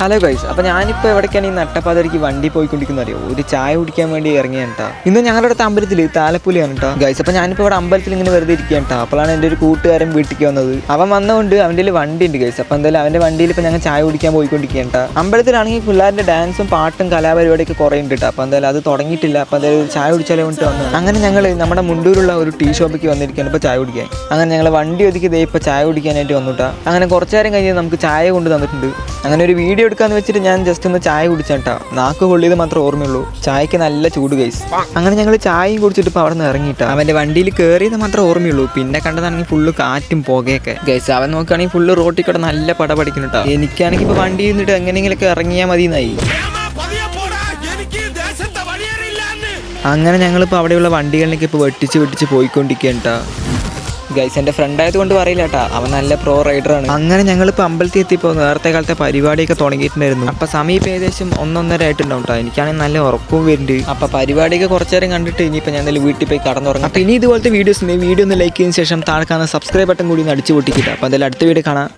Hello guys അപ്പോൾ ഞാനിപ്പോൾ എവിടേക്കാണ് ഈ നട്ടപ്പാതിരിക്ക് വണ്ടി പോയിക്കൊണ്ടിരിക്കുന്നത് അറിയോ? ഒരു ചായ കുടിക്കാൻ വേണ്ടി ഇറങ്ങിയാണ് കേട്ടോ ഇന്ന് ഞങ്ങളുടെ അമ്പലത്തിൽ താലപ്പുലിയാണ് കേട്ടോ ഗൈസ് അപ്പോൾ ഞാനിപ്പോൾ ഇവിടെ അമ്പലത്തിൽ ഇങ്ങനെ വെറുതെ ഇരിക്കുകയാണ് കേട്ടോ അപ്പോഴാണ് എന്റെ ഒരു കൂട്ടുകാരൻ വീട്ടിലേക്ക് വന്നത്. അവൻ വന്നതുകൊണ്ട് അവന്റെ വണ്ടി ഉണ്ട് ഗൈസ് അപ്പോൾ എന്തായാലും അവന്റെ വണ്ടിയിൽ ഇപ്പോൾ ഞങ്ങൾ ചായ കുടിക്കാൻ പോയിക്കൊണ്ടിരിക്കുകയാണ് കേട്ടോ അമ്പലത്തിലാണെങ്കിൽ പിള്ളേരുടെ ഡാൻസും പാട്ടും കലാപരിപാടിയൊക്കെ കുറേ ഉണ്ട് കേട്ടോ അപ്പോൾ എന്തായാലും അത് തുടങ്ങിയിട്ടില്ല. അപ്പോൾ എന്തായാലും ചായ കുടിച്ചാലേ കൊണ്ട് വന്നു. അങ്ങനെ ഞങ്ങൾ നമ്മുടെ മുണ്ടൂരുള്ള ഒരു ടീ ഷോപ്പിക്ക് വന്നിരിക്കുകയാണ് ഇപ്പോൾ ചായ കുടിക്കാൻ. അങ്ങനെ ഞങ്ങൾ വണ്ടി ഒതുക്കി ദേ ഇപ്പോൾ ചായ കുടിക്കാനായിട്ട് വന്നുട്ടാ അങ്ങനെ കുറച്ചു നേരം കഴിഞ്ഞ് നമുക്ക് ചായ കൊണ്ട് തന്നിട്ടുണ്ട്. അങ്ങനെ ഒരു വീഡിയോ എടുക്കാന്ന് വെച്ചിട്ട് ഞാൻ ജസ്റ്റ് ഒന്ന് ചായ കുടിച്ചേട്ടാ നാക്ക് കൊള്ളിയത് മാത്രമേ ഓർമ്മയുള്ളൂ. ചായക്ക് നല്ല ചൂട് ഗൈസ് അങ്ങനെ ഞങ്ങൾ ചായയും കുടിച്ചിട്ട് ഇപ്പോൾ അവിടെ നിന്ന് ഇറങ്ങിയിട്ടാ. അവന്റെ വണ്ടിയിൽ കയറിയത് മാത്രമേ ഓർമ്മയുള്ളൂ. പിന്നെ കണ്ടതാണെങ്കിൽ ഫുള്ള് കാറ്റും പുകയൊക്കെ. ഗൈസ് അവൻ നോക്കുകയാണെങ്കിൽ ഫുള്ള് റോട്ടിൽ കൂടെ നല്ല പട പഠിക്കുന്നുട്ടാ എനിക്കാണെങ്കിൽ ഇപ്പോൾ വണ്ടി ഇരുന്നിട്ട് എങ്ങനെയെങ്കിലൊക്കെ ഇറങ്ങിയാൽ മതി എന്നായി അങ്ങനെ ഞങ്ങളിപ്പോൾ അവിടെയുള്ള വണ്ടികളിലേക്ക് ഇപ്പോൾ വെട്ടിച്ച് വെട്ടിച്ച് പോയിക്കൊണ്ടിരിക്കുകയാണ് കേട്ടോ ഗൈസ് എന്റെ ഫ്രണ്ട് ആയതുകൊണ്ട് പറയില്ല കേട്ടാ അവൻ നല്ല പ്രോ റൈഡറാണ് അങ്ങനെ ഞങ്ങളിപ്പോൾ അമ്പലത്തിൽ എത്തിയപ്പോൾ നേരത്തെ കാലത്തെ പരിപാടിയൊക്കെ തുടങ്ങിയിട്ടുണ്ടായിരുന്നു. അപ്പോൾ സമീപ ഇപ്പോൾ ഏകദേശം ഒന്നൊന്നര ആയിട്ടുണ്ടാവും കേട്ടോ എനിക്കാണെങ്കിൽ നല്ല ഉറക്കവും വരുന്നുണ്ട്. അപ്പോൾ പരിപാടിയൊക്കെ കുറച്ച് നേരം കണ്ടിട്ട് ഇനിയിപ്പോൾ ഞാൻ എന്തായാലും വീട്ടിൽ പോയി കടന്നുറങ്ങാം അപ്പോൾ ഇനി ഇതുപോലത്തെ വീഡിയോസ് വീഡിയോ ഒന്ന് ലൈക്ക് ചെയ്തതിന് ശേഷം താഴെ കാണുന്ന സബ്സ്ക്രൈബ് ബട്ടൺ കൂടി ഒന്ന് അടിച്ചു പൊട്ടിക്കില്ല അപ്പോൾ എന്തായാലും അടുത്ത വീഡിയോ കാണാം.